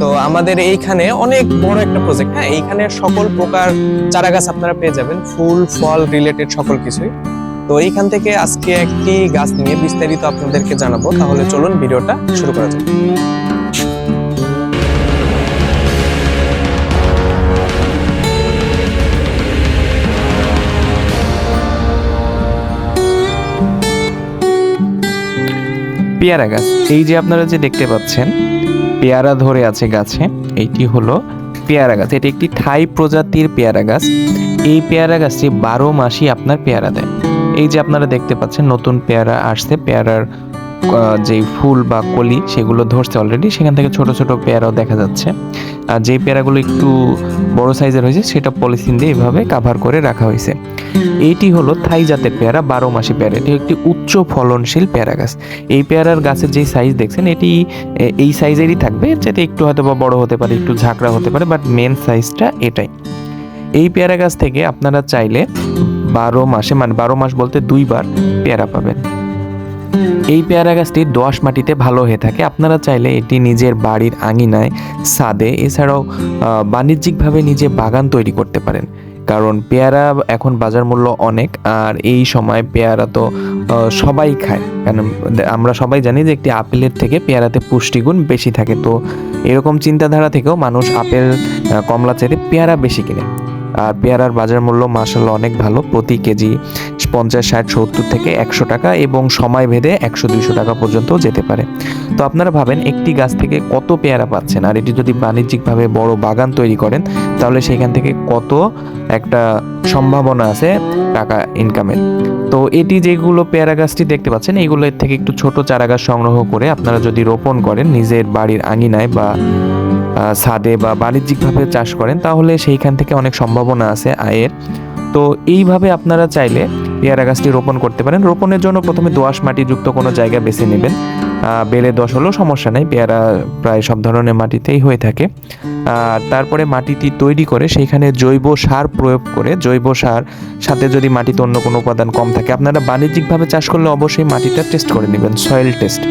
তো আমাদের এইখানে অনেক বড় একটা প্রজেক্ট হ্যাঁ? এইখানে সকল প্রকার চারা গাছ আপনারা পেয়ে যাবেন, ফুল, ফল রিলেটেড সকল কিছুই। তো এইখান থেকে আজকে একটি গাছ নিয়ে বিস্তারিত আপনাদেরকে জানাব। তাহলে চলুন ভিডিওটা শুরু করা যাক। পেয়ারা গাছ, এই যে আপনারা যে দেখতে পাচ্ছেন পেয়ারা ধরে আছে গাছে, এটি হলো পেয়ারা গাছ। এটি একটি থাই প্রজাতির পেয়ারা গাছ। এই পেয়ারা গাছটি বারো মাসই আপনার পেয়ারা দেয়। এই যে আপনারা দেখতে পাচ্ছেন, নতুন পেয়ারা আসছে, পেয়ারার আহ, যে ফুল বা কলি সেগুলো ধরছে অলরেডি সেখান থেকে ছোট ছোট পেয়ারাও দেখা যাচ্ছে। আর যেই পেয়ারাগুলো একটু বড় সাইজের হয়েছে সেটা পলিথিন দিয়ে এভাবে কাভার করে রাখা হয়েছে। এইটি হলো থাই জাতের পেয়ারা বারো মাসি পেয়ারা। এটি একটি উচ্চ ফলনশীল পেয়ারা গাছ। এই পেয়ারার গাছের যে সাইজ দেখছেন এটি এই সাইজেরই থাকবে। চাইতে একটু হয়তো বা বড় হতে পারে একটু ঝাঁকড়া হতে পারে বাট মেন সাইজটা এটাই। এই পেয়ারা গাছ থেকে আপনারা চাইলে বারো মাসে মানে বারো মাস বলতে দুইবার পেয়ারা পাবেন। এই পেয়ারা গাছটি দোআঁশ মাটিতে ভালো হয়ে থাকে। আপনারা চাইলে এটি নিজের বাড়ির আঙিনায় ছাদে এছাড়াও বাণিজ্যিকভাবে নিজে বাগান তৈরি করতে পারেন। কারণ পেয়ারা এখন বাজার মূল্য অনেক, আর এই সময় পেয়ারা তো সবাই খায়। কারণ আমরা সবাই জানি যে একটি আপেলের থেকে পেয়ারাতে পুষ্টিগুণ বেশি থাকে। তো এরকম চিন্তাধারা থেকেও মানুষ আপেল কমলা চাইতে পেয়ারা বেশি কিনে। আর পেয়ারার বাজার মূল্য মাসাল্লাহ অনেক ভালো। প্রতি কেজি পঞ্চাশ, ষাট, সত্তর থেকে একশো টাকা এবং সময় ভেদে একশো, দুইশো টাকা পর্যন্ত যেতে পারে। তো আপনারা ভাবেন একটি গাছ থেকে কত পেয়ারা পাচ্ছেন? আর এটি যদি বাণিজ্যিকভাবে বড় বাগান তৈরি করেন, তাহলে সেখান থেকে কত একটা সম্ভাবনা আছে টাকা ইনকামের তো এটি যেগুলো পেয়ারা গাছটি দেখতে পাচ্ছেন এইগুলো থেকে একটু ছোট চারা গাছ সংগ্রহ করে আপনারা যদি রোপণ করেন, নিজের বাড়ির আঙিনায় বা ছাদে বা বাণিজ্যিকভাবে চাষ করেন, তাহলে সেইখান থেকে অনেক সম্ভাবনা আছে আয়ের। তো এইভাবে আপনারা চাইলে পেয়ারা গাছটি রোপণ করতে পারেন। রোপণের জন্য প্রথমে দোআঁশ মাটিযুক্ত কোনো জায়গা বেছে নেবেন। বেলে দোআঁশ হলেও সমস্যা নেই, পেয়ারা প্রায় সব ধরনের মাটিতেই হয়ে থাকে। তারপরে মাটিটি তৈরি করে সেইখানে জৈব সার প্রয়োগ করে, জৈব সার সাথে যদি মাটিতে অন্য কোনো উপাদান কম থাকে, আপনারা বাণিজ্যিকভাবে চাষ করলে অবশ্যই মাটিটা টেস্ট করে নেবেন সয়েল টেস্ট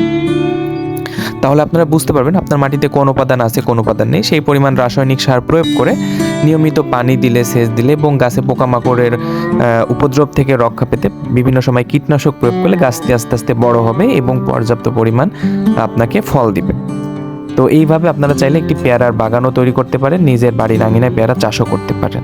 তাহলে আপনারা বুঝতে পারবেন আপনার মাটিতে কোন উপাদান আছে, কোন উপাদান নেই। সেই পরিমাণ রাসায়নিক সার প্রয়োগ করে নিয়মিত পানি দিলে, সেচ দিলে এবং গাছে পোকামাকড়ের উপদ্রব থেকে রক্ষা পেতে বিভিন্ন সময় কীটনাশক প্রয়োগ করলে গাছটি আস্তে আস্তে বড় হবে এবং পর্যাপ্ত পরিমাণ আপনাকে ফল দিবে। তো এইভাবে আপনারা চাইলে একটি পেয়ারার বাগানও তৈরি করতে পারেন, নিজের বাড়ির আঙিনায় পেয়ারা চাষও করতে পারেন।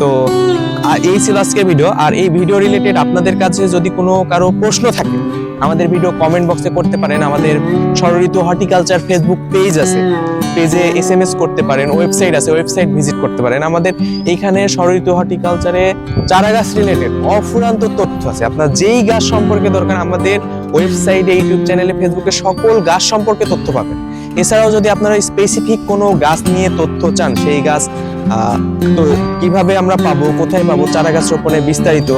তো এই ছিল আজকের ভিডিও আর এই ভিডিও রিলেটেড আপনাদের কাছে যদি কোনো কারও প্রশ্ন থাকে, আমাদের ভিডিও কমেন্ট বক্সে করতে পারেন। আমাদের ষড়ঋতু হর্টিকালচার ফেসবুক পেজ আছে। পেজে এস এম এস করতে পারেন ওয়েবসাইট আছে ওয়েবসাইট ভিজিট করতে পারেন। আমাদের এইখানে ষড়ঋতু হর্টিকালচারে চারা গাছ রিলেটেড অফুরান্ত তথ্য আছে। আপনার যেই গাছ সম্পর্কে দরকার, আমাদের ওয়েবসাইটে ইউটিউব চ্যানেলে ফেসবুকে সকল গাছ সম্পর্কে তথ্য পাবেন। এছাড়াও যদি আপনারা স্পেসিফিক কোনো গাছ নিয়ে তথ্য চান, সেই গাছ তো কীভাবে আমরা পাবো, কোথায় পাবো চারা গাছ রোপণের বিস্তারিত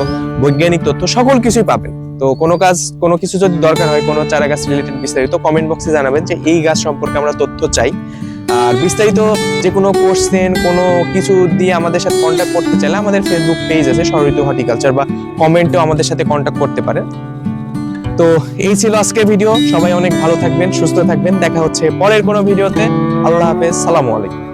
বৈজ্ঞানিক তথ্য সকল কিছুই পাবেন। তো কোনো কাজ, কোনো কিছু যদি দরকার হয়, কোনো চারা গাছ রিলেটেড বিস্তারিত কমেন্ট বক্সে জানাবেন যে এই গাছ সম্পর্কে আমরা তথ্য চাই। আর বিস্তারিত যে কোনো কোশ্চেন কোনো কিছু দিয়ে আমাদের সাথে কন্ট্যাক্ট করতে চাইলে আমাদের ফেসবুক পেজ আছে সরিত হর্টিকালচার বা কমেন্টেও আমাদের সাথে কন্ট্যাক্ট করতে পারেন। তো এই ছিল আজকের ভিডিও সবাই অনেক ভালো থাকবেন, সুস্থ থাকবেন। দেখা হচ্ছে পরের কোনো ভিডিওতে আল্লাহ হাফেজ। সালামু আলাইকুম।